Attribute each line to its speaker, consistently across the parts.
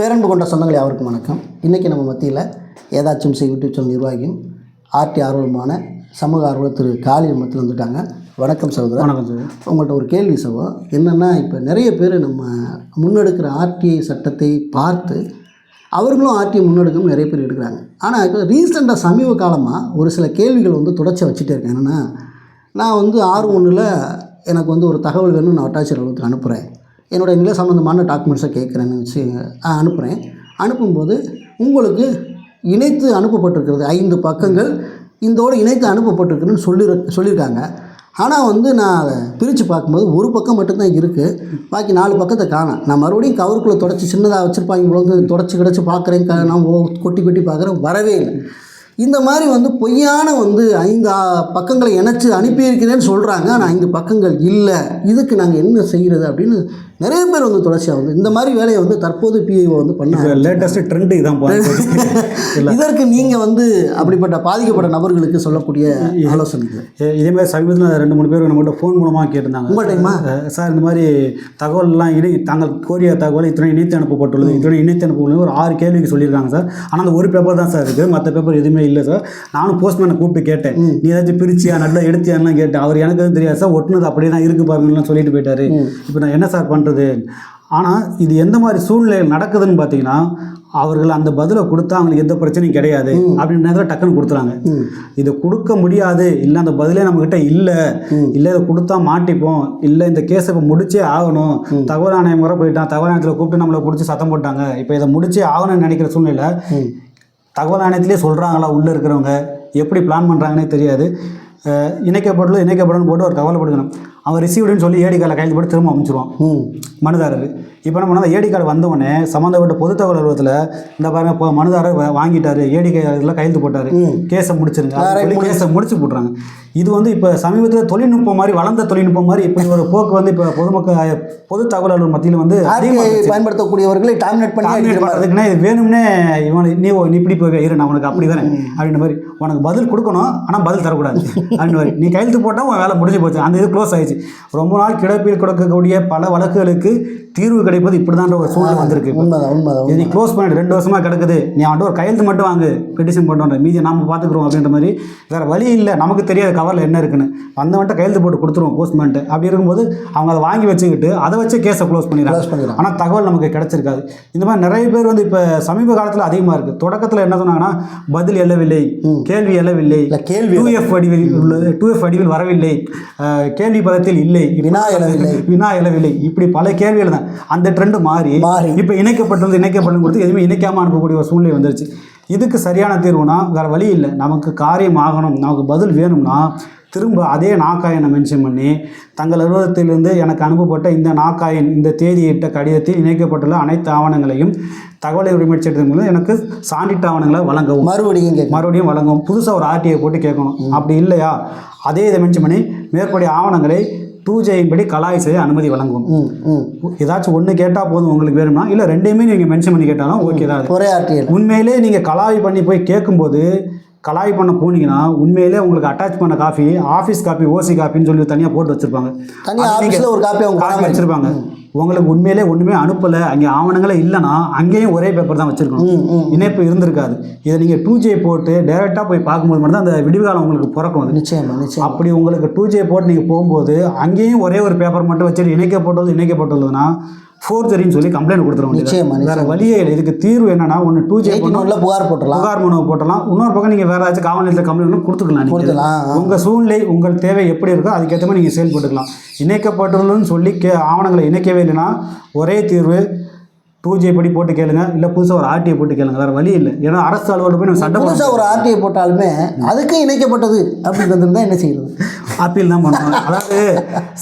Speaker 1: பேரன்பு கொண்ட சொந்தங்களே அவருக்கு வணக்கம். இன்றைக்கி நம்ம மத்தியில் ஏதாச்சும் செய் யூடியூப் சேனல் நிர்வாகியும் ஆர்டி ஆர்வலமான சமூக ஆர்வலர் திரு காளி மத்தியில் வந்துட்டாங்க. வணக்கம் சகோதரர்.
Speaker 2: வணக்கம் சார்.
Speaker 1: உங்கள்கிட்ட ஒரு கேள்வி சகோ என்னென்னா இப்போ நிறைய பேர் நம்ம முன்னெடுக்கிற ஆர்டிஐ சட்டத்தை பார்த்து அவர்களும் ஆர்டிஐ முன்னெடுக்கணும் நிறைய பேர் எடுக்கிறாங்க. ஆனால் இப்போ ரீசெண்டாக சமீப காலமாக ஒரு சில கேள்விகள் வந்து தொடர்ச்சி வச்சுட்டே இருக்கேன். என்னென்னா நான் வந்து ஆறு ஒன்றில் எனக்கு வந்து ஒரு தகவல் வேணும் நான் வட்டாட்சியர் அலுவலகத்துக்கு அனுப்புகிறேன் என்னுடைய நிலை சம்மந்தமான டாக்குமெண்ட்ஸை கேட்குறேன்னு வச்சு ஆ, அனுப்புகிறேன் அனுப்பும்போது உங்களுக்கு இணைத்து அனுப்பப்பட்டிருக்கிறது ஐந்து பக்கங்கள். இதோடு இணைத்து அனுப்பப்பட்டிருக்குன்னு சொல்லி சொல்லியிருக்காங்க ஆனால் வந்து நான் அதை பிரித்து பார்க்கும்போது ஒரு பக்கம் மட்டும்தான் இருக்குது பாக்கி நாலு பக்கத்தை காணும். நான் மறுபடியும் கவருக்குள்ளே தொடச்சி சின்னதாக வச்சுருப்பாங்க இவ்வளோ தொடச்சி கிடச்சி பார்க்குறேன் நான் ஓ கொட்டி கொட்டி பார்க்குறேன் வரவே இல்லை. இந்த மாதிரி வந்து பொய்யான வந்து ஐந்து ஆ, பக்கங்களை இணைச்சி அனுப்பியிருக்கிறேன்னு சொல்கிறாங்க ஆனால் ஐந்து பக்கங்கள் இல்லை. இதுக்கு நாங்கள் என்ன செய்கிறது அப்படின்னு நிறைய பேர் வந்து தொடர்ச்சியாக வந்து இந்த மாதிரி வேலையை வந்து தற்போது பிஐஓ வந்து பண்ணாங்க
Speaker 2: லேட்டஸ்ட் ட்ரெண்ட் இதான்.
Speaker 1: இதற்கு நீங்கள் வந்து அப்படிப்பட்ட பாதிக்கப்பட்ட நபர்களுக்கு சொல்லக்கூடிய ஆலோசனைகள்.
Speaker 2: எ- இதே மாதிரி சமீபத்தில் ரெண்டு மூணு பேர் நம்மகிட்ட ஃபோன் மூலமாக கேட்டிருந்தாங்க. அஹ் சார் இந்த மாதிரி தகவல்லாம் இணை தாங்கள் கோரிய தகவல் இத்தனை இணைத்து அனுப்பப்பட்டுள்ளது இத்தனை இணைத்து அனுப்பப்பட்டுள்ளது ஒரு ஆறு கேள்விக்கு சொல்லியிருக்காங்க சார். ஆனால் அந்த ஒரு பேப்பர் தான் சார் இருக்குது மற்ற பேப்பர் எதுவுமே இல்லை சார். நானும் போஸ்ட்மேனை கூப்பிட்டு கேட்டேன். நீ ஏதாச்சும் பிரிச்சியா நல்லா எடுத்தியான்லாம் கேட்டேன். அவர் எனக்கு எதுவும் தெரியாது சார். ஒட்டுனது அப்படியே தான் இருக்கு பாருங்கலாம் சொல்லிட்டு போயிட்டாரு. இப்போ நான் என்ன சார் பண்ணுறது ஆனால் இது எந்த மாதிரி சூழ்நிலையில் நடக்குதுன்னு பார்த்தீங்கன்னா அவர்கள் அந்த பதிலை கொடுத்தா அவங்களுக்கு எந்த பிரச்சனையும் கிடையாது அப்படின்னு நேரத்தில் டக்குன்னு கொடுத்துறாங்க. இது கொடுக்க முடியாது. இல்லை அந்த பதிலே நம்மக்கிட்ட இல்லை. இல்லை இதை கொடுத்தா மாட்டிப்போம். இல்லை இந்த கேஸை இப்போ முடிச்சே ஆகணும். தகவல் ஆணையம் முறை போயிட்டான். தகவல் ஆணையத்தில் கூப்பிட்டு நம்மளை பிடிச்சி சத்தம் போட்டாங்க. இப்போ இதை முடிச்சே ஆகணும்னு நினைக்கிற சூழ்நிலை தகவல் ஆணையத்திலே சொல்கிறாங்களா உள்ளே இருக்கிறவங்க? எப்படி பிளான் பண்ணுறாங்கன்னே தெரியாது. இணைக்கப்படல இணைக்கப்படணும் போட்டு ஒரு தகவல் கொடுக்கணும் அவன் ரிசீவ்டுன்னு சொல்லி ஏடி கார்டில் கையில் போட்டு திரும்ப அமைச்சிருவான். மனுதாரர் இப்போ என்ன பண்ணால் ஏடி கார்டு வந்த உடனே சம்மந்தப்பட்ட பொது தகவல் அலுவலகத்தில் இந்த பாருங்க இப்போ மனுதாரர் வாங்கிட்டாரு. ஏடி கார்டில் கையெழுத்து போட்டார். கேஸை முடிச்சிருங்க. கேஸை முடிச்சு போட்டுறாங்க. இது வந்து இப்போ சமீபத்தில் தொழில்நுட்பம் மாதிரி வளர்ந்த தொழில்நுட்பம் மாதிரி இப்படி ஒரு போக்கு வந்து இப்போ பொதுமக்கள் பொது தகவல் அலுவலர் மத்தியில் வந்து
Speaker 1: பயன்படுத்தக்கூடியவர்களை டாமினேட் பண்ணி
Speaker 2: பண்ணுறதுக்குன்னா இது வேணும்னே இவன் நீ இப்படி போய் இரு நான் உனக்கு அப்படி வரேன் அப்படின்ற மாதிரி. உனக்கு பதில் கொடுக்கணும் ஆனால் பதில் தரக்கூடாது. அப்படின்னு நீ கையெழுத்து போட்டால் உன் வேலை முடிஞ்சு போச்சு. அந்த இது க்ளோஸ் ஆயிடுச்சு. ரொம்ப நாள் கிடப்பில் கொடுக்கக்கூடிய பல வழக்குகளுக்கு தீர்வு கிடைப்பது இப்படிதான்ற ஒரு சூழ்நிலை வந்திருக்கு.
Speaker 1: உண்மைதான் உண்மைதான்
Speaker 2: நீ க்ளோஸ் பண்ணிட்டு ரெண்டு வருஷமா கிடக்குது. நீ அவன்கிட்ட ஒரு கையெழுத்து மட்டும் வாங்கு. பெட்டிஷன் போட்டு வந்த மீதி நாம பார்த்துக்குறோம் அப்படின்ற மாதிரி. வேற வழி இல்லை. நமக்கு தெரியாது கவரில் என்ன இருக்குன்னு. வந்தவன்ட்ட கையெழுத்து போட்டு கொடுத்துருவோம் போஸ்ட்மேன்ட்டு அப்படி இருக்கும்போது அவங்க அதை வாங்கி வச்சுக்கிட்டு அதை வச்சு கேஸை க்ளோஸ் பண்ணிடுறாங்க.
Speaker 1: பண்ணிடுறாங்க.
Speaker 2: ஆனால் தகவல் நமக்கு கிடைச்சிருக்காது. இந்த மாதிரி நிறைய பேர் வந்து இப்போ சமீப காலத்தில் அதிகமாக இருக்குது தொடக்கத்தில் என்ன சொன்னாங்கன்னா பதில் எழவில்லை கேள்வி எழவில்லை.
Speaker 1: இல்லை கேள்வி
Speaker 2: டூ எஃப் வடிவில் உள்ளது. டூ எஃப் வடிவில் வரவில்லை. கேள்வி பதத்தில் இல்லை.
Speaker 1: வினா எழவில்லை.
Speaker 2: வினா எழவில்லை. இப்படி பல கேள்விகள் தான். அந்த ட்ரெண்டு மாறி. இப்போ இணைக்கப்பட்டது இணைக்கப்பட்டது கொடுத்து எதுவுமே இணைக்காமல் அனுப்பக்கூடிய ஒரு சூழ்நிலை வந்துருச்சு. இதுக்கு சரியான தீர்வுனா வேறு வழி இல்லை. நமக்கு காரியம் ஆகணும். நமக்கு பதில் வேணும்னா திரும்ப அதே நாக்காயனை மென்ஷன் பண்ணி தங்கள் அலுவலகத்திலிருந்து எனக்கு அனுப்பப்பட்ட இந்த நாக்காயன் இந்த தேதியிட்ட கடிதத்தில் இணைக்கப்பட்டுள்ள அனைத்து ஆவணங்களையும் தகவலை உரிமை சட்டத்தின் எனக்கு சான்றிட்ட ஆவணங்களை வழங்கவும்
Speaker 1: மறுபடியும்
Speaker 2: மறுபடியும் வழங்கும் புதுசாக ஒரு ஆர்டிஐ போட்டு கேட்கணும். அப்படி இல்லையா? அதே இதை மென்ஷன் பண்ணி மேற்படி ஆவணங்களை டூ படி கலாய் செய்ய அனுமதி வழங்கும் ஏதாச்சும் ஒன்று கேட்டால் போதும் உங்களுக்கு வேணும்னா இல்லை ரெண்டையுமே நீங்கள் மென்ஷன் பண்ணி கேட்டாலும் ஓகே தான். உண்மையிலே நீங்கள் கலாய் பண்ணி போய் கேட்கும்போது கலாய் பண்ண போனீங்கன்னா உண்மையிலே உங்களுக்கு அட்டாச் பண்ண காஃபி ஆஃபீஸ் காப்பி ஓசி காப்பின்னு சொல்லி தனியாக போட்டு வச்சுருப்பாங்க.
Speaker 1: தனியாக ஆஃபீஸில் ஒரு காப்பி அவங்க காணாம
Speaker 2: வச்சுருப்பாங்க. உங்களுக்கு உண்மையிலே ஒன்றுமே அனுப்பலை அங்கே ஆவணங்களே இல்லைன்னா அங்கேயும் ஒரே பேப்பர் தான் வச்சுருக்கணும். இணைப்பு இருந்திருக்காது. இதை நீங்கள் டூ ஜே போட்டு டைரெக்டாக போய் பார்க்கும்போது மட்டும் தான் அந்த விடிவுகாலம் உங்களுக்கு பிறக்கும் அது.
Speaker 1: நிச்சயமா நிச்சயம்.
Speaker 2: அப்படி உங்களுக்கு டூ ஜே போட்டு நீங்கள் போகும்போது அங்கேயும் ஒரே ஒரு பேப்பர் மட்டும் வச்சுட்டு இணைக்கப்பட்டுள்ளது இணைக்கப்பட்டுள்ளதுன்னா ஃபோர்ஜரின்னு சொல்லி கம்ப்ளைண்ட் கொடுத்துருவோம்
Speaker 1: நிச்சயமா,
Speaker 2: வேறு வழியே இல்லை. இதுக்கு தீர்வு என்னன்னா ஒன்று டூ ஜே
Speaker 1: ஒன்ல புகார் போட்டுடலாம்.
Speaker 2: புகார் மனு போட்டலாம் இன்னொரு பக்கம் நீங்கள் வேறு ஏதாச்சும் காவல் நிலையத்தில் கம்ப்ளைண்ட் கொடுத்துக்கலாம்
Speaker 1: கொடுத்துக்கலாம்.
Speaker 2: உங்கள் சூழ்நிலை உங்கள் தேவை எப்படி இருக்கோ அதுக்கேற்ற மாதிரி நீங்கள் செயல்பட்டுக்கலாம் இணைக்கப்பட்டுள்ளதுன்னு சொல்லி கே ஆவணங்களை இணைக்கவே இல்லைன்னா ஒரே தீர்வு டூ ஜே படி போட்டு கேளுங்க. இல்லை புதுசாக ஒரு ஆர்டிஐ போட்டு கேளுங்க. வேறு வழி இல்லை. ஏன்னா அரசு அலுவலகம் போய் நம்ம சட்டம்
Speaker 1: புதுசாக ஒரு ஆர்டிஐ போட்டாலுமே அதுக்கு இணைக்கப்பட்டது அப்படின்றது தான் என்ன செய்யறது?
Speaker 2: அப்பீல் தான் பண்ணுவாங்க. அதாவது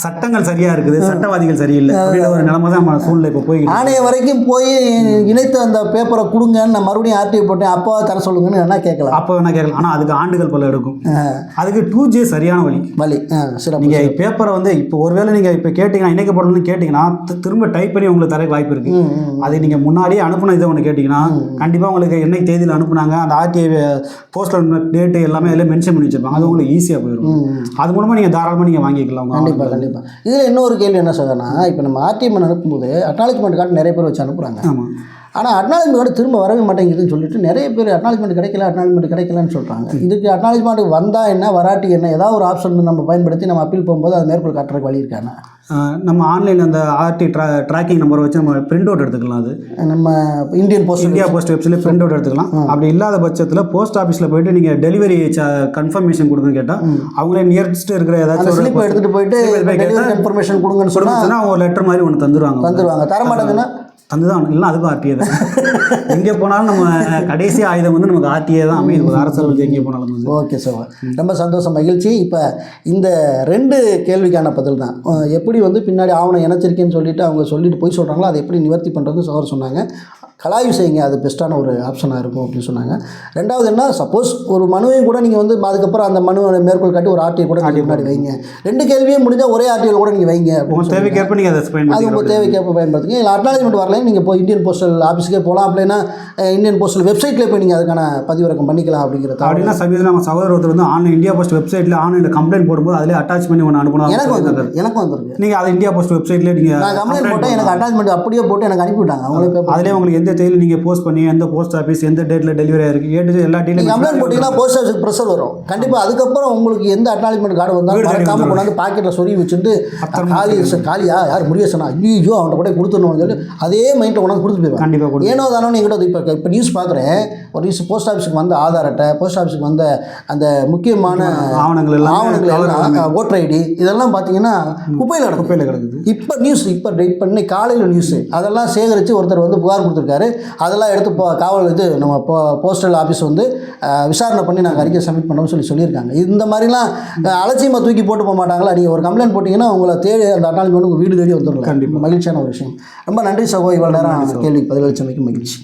Speaker 2: சட்டங்கள் சரியா இருக்குது சட்டவாதிகள் சரியில்லை அப்படின்ற ஒரு நிலைமை தான் நம்ம சூழ்நிலை இப்போ இருக்கு.
Speaker 1: ஆணையம் வரைக்கும் போய் இணைத்த அந்த பேப்பரை கொடுங்கன்னு நான் மறுபடியும் ஆர்டிஐ போட்டேன். அப்பா தர சொல்லுங்கன்னு என்ன கேட்கலாம்.
Speaker 2: அப்போ வேணா கேட்கலாம். ஆனால் அதுக்கு ஆண்டுகள் பல எடுக்கும். அதுக்கு டூ ஜே சரியான வழி.
Speaker 1: வழி. சிறப்பு
Speaker 2: நீங்கள் பேப்பரை வந்து இப்போ ஒருவேளை நீங்கள் இப்போ கேட்டிங்கன்னா இணைக்கப்படணும்னு கேட்டிங்கன்னா திரும்ப டைப் பண்ணி உங்களுக்கு தர வாய்ப்பு இருக்கு.
Speaker 1: ம் ம்
Speaker 2: அதை நீங்கள் முன்னாடியே அனுப்புன இதை ஒன்று கேட்டிங்கன்னா கண்டிப்பாக உங்களுக்கு என்னைக்கு தேதியில் அனுப்புனாங்க அந்த ஆர்டிஐ போஸ்டல் டேட்டு எல்லாமே அதில் மென்ஷன் பண்ணி வச்சிருப்பாங்க. அது உங்களுக்கு ஈஸியாக போயிடும்
Speaker 1: ம், ம்.
Speaker 2: மூலமாக நீங்கள் தாராளமாக நீங்கள் வாங்கிக்கலாம்
Speaker 1: கண்டிப்பாக கண்டிப்பாக இதில் இன்னொரு கேள்வி என்ன சொல்கிறேன்னா இப்போ நம்ம ஆர்டிஎம் அனுப்பும்போது அக்னாலஜ்மெண்ட் கார்டு நிறைய பேர் வச்சு அனுப்புகிறாங்க
Speaker 2: ஆமாம்
Speaker 1: ஆனால் அக்னாலஜ்மெண்ட் திரும்ப வரவே மாட்டேங்குதுன்னு சொல்லிட்டு நிறைய பேர் அக்னாலஜ்மெண்ட் கிடைக்கல அக்னாலஜ்மெண்ட் கிடைக்கலன்னு சொல்கிறாங்க இதுக்கு அக்னாலஜ்மெண்ட் வந்தால் என்ன வராட்டி என்ன ஏதாவது ஒரு ஆப்ஷன் நம்ம பயன்படுத்தி நம்ம அப்பீல் போகும்போது அது மேற்கொள் காட்டுறதுக்கு வழி இருக்காங்க
Speaker 2: நம்ம ஆன்லைனில் அந்த ஆர்டி ட்ரா ட்ராக்கிங் நம்பரை வச்சு நம்ம பிரிண்ட் அவுட் எடுத்துக்கலாம் அது.
Speaker 1: நம்ம இந்தியன் போஸ்ட்
Speaker 2: இந்தியா போஸ்ட் வெப்சைட்ல பிரிண்ட் அவுட் எடுத்துக்கலாம். அப்படி இல்லாத பட்சத்தில் போஸ்ட் ஆஃபீஸில் போயிட்டு நீங்கள் டெலிவரி கன்ஃபர்மேஷன் கொடுங்கன்னு கேட்டால் அவங்களே நியரஸ்ட் இருக்கிற ஏதாச்சும் ஒரு
Speaker 1: எடுத்துகிட்டு போயிட்டு இன்ஃபர்மேஷன் கொடுங்கன்னு சொன்னால்
Speaker 2: அவங்க ஒரு லெட்டர் மாதிரி ஒன்று தந்துடுவாங்க
Speaker 1: தந்துடுவாங்க தரமாட்டாங்கன்னா
Speaker 2: தந்துதான் இல்லை அதுக்கும் ஆர்டிஏ தான். எங்கே போனாலும் நம்ம கடைசி ஆயுதம் வந்து நமக்கு ஆர்டிஏ தான் அமையுது. ஒரு அரசு எங்கே போனாலும்
Speaker 1: ஓகே சார் ரொம்ப சந்தோஷம் மகிழ்ச்சி. இப்போ இந்த ரெண்டு கேள்விக்கான பதில் தான். எப்படி வந்து பின்னாடி ஆவணம் இணைச்சிருக்கேன்னு சொல்லிட்டு அவங்க சொல்லிட்டு போய் சொல்கிறாங்களோ அதை எப்படி நிவர்த்தி பண்ணுறதுன்னு சார் சொன்னாங்க. கலாய்வு செய்யுங்க அது பெஸ்ட்டான ஒரு ஆப்ஷனாக இருக்கும் அப்படின்னு சொன்னாங்க. ரெண்டாவது என்ன? சப்போஸ் ஒரு மனுவையும் கூட நீங்கள் வந்து அதுக்கப்புறம் அந்த மனுவை மேற்கோள் காட்டி ஒரு ஆர்டிஐ கூட நீங்க முன்னாடி வைங்க. ரெண்டு கேள்வியும் முடிஞ்சால் ஒரே ஆர்டிஐயில் கூட நீங்கள் வைங்க
Speaker 2: தேவைக்கேற்ப நீங்கள் அதை
Speaker 1: அது உங்கள் தேவைக்கேற்ப பயன்படுத்துங்க இல்லை அக்னாலஜ்மெண்ட் வரல நீங்கள் இப்போ இந்தியன் போஸ்டல் ஆஃபீஸுக்கே போகலாம் அப்படின்னா இந்தியன் போஸ்டல் வெப்சைட்லேயே போய் நீங்கள் அதுக்கான பதிவிறக்கம் பண்ணிக்கலாம் அப்படிங்கிறத
Speaker 2: அப்படின்னா சமீபத்தில் நம்ம ஒருத்தர் வந்து ஆன்லைன் இந்தியா போஸ்ட் வெப்சைட்டில் ஆன்லைனில் கம்ப்ளைண்ட் போடும்போது அதிலே அட்டாச் பண்ணி ஒன்று
Speaker 1: எனக்கு
Speaker 2: அனுப்பணும்
Speaker 1: வந்திருக்கு. எனக்கும் வந்திருக்கு.
Speaker 2: நீங்கள் அது இந்தியா போஸ்ட் வெப்சைட்லேயே நீங்கள்
Speaker 1: நான் கம்ப்ளைண்ட் போட்டேன் எனக்கு அட்டாச்மெண்ட் அப்படியே போட்டு எனக்கு அனுப்பிவிட்டாங்க. அவங்களே பேப்பர்
Speaker 2: அதிலே உங்களுக்கு எந்த தேதியில் நீங்கள் போஸ்ட் பண்ணி எந்த போஸ்ட் ஆஃபீஸ் எந்த டேட்டில் டெலிவரி ஆயிருக்கு ஏ to Z எல்லா
Speaker 1: நீங்கள் கம்ப்ளைண்ட் போட்டிங்கன்னா போஸ்ட் ஆஃபீஸுக்கு ப்ரெஷர் வரும். கண்டிப்பாக அதுக்கப்புறம் உங்களுக்கு எந்த அட்டாச்மெண்ட் கார்டு வந்தாலும்
Speaker 2: வீடு தேடி
Speaker 1: மறக்காம
Speaker 2: வந்துரும்.
Speaker 1: கொண்டாந்து பாக்கெட்டில் சொருகி வச்சுட்டு காலி காலியா? யார் முருகேசனா ஐயோ அவன்கிட்ட கூட கொடுத்துடணும்னு சொல்லி அதே மைண்டில் கொண்டாந்து கொடுத்து போயிடுவாங்க.
Speaker 2: கண்டிப்பாக
Speaker 1: ஏனோ தானோ என்கிட்ட இப்போ இப்போ நியூஸ் பார்க்குறேன் ஒரு நியூஸ் போஸ்ட் ஆஃபீஸுக்கு வந்த ஆதார் அட்டை போஸ்ட் ஆஃபீஸுக்கு வந்த அந்த முக்கியமான
Speaker 2: ஆவணங்கள் எல்லாம்
Speaker 1: ஆவணங்கள் எல்லாம் ஓட்டர் ஐடி இதெல்லாம் பார்த்தீங்கன்னா குப்பையில்
Speaker 2: குப்பையில் கிடக்குது.
Speaker 1: இப்போ நியூஸ் இப்போ இப்போ இன்னைக்கு காலையில் நியூஸு அதெல்லாம் சேகரித்து ஒருத்தர் வந்து புகார் கொடுத்துருக்காரு. அதெல்லாம் எடுத்து போ காவல் இது நம்ம போ போஸ்டல் ஆஃபீஸ் வந்து விசாரணை பண்ணி நாங்கள் அறிக்கை சப்மிட் பண்ணோம்னு சொல்லி சொல்லியிருக்காங்க. இந்த மாதிரிலாம் அலட்சியமாக தூக்கி போட்டு போக மாட்டாங்களா? நீங்கள் ஒரு கம்ப்ளைண்ட் போட்டிங்கன்னா உங்களை தேடி அந்த அட்டாலிமெண்ட் உங்கள் வீடு தேடி வந்துடலாம்.
Speaker 2: கண்டிப்பா.
Speaker 1: மகிழ்ச்சியான ஒரு விஷயம். ரொம்ப நன்றி சகோ இவ்வளோ நேரம் கேள்விக்கு பதிலளிச்சமைக்கு மகிழ்ச்சி.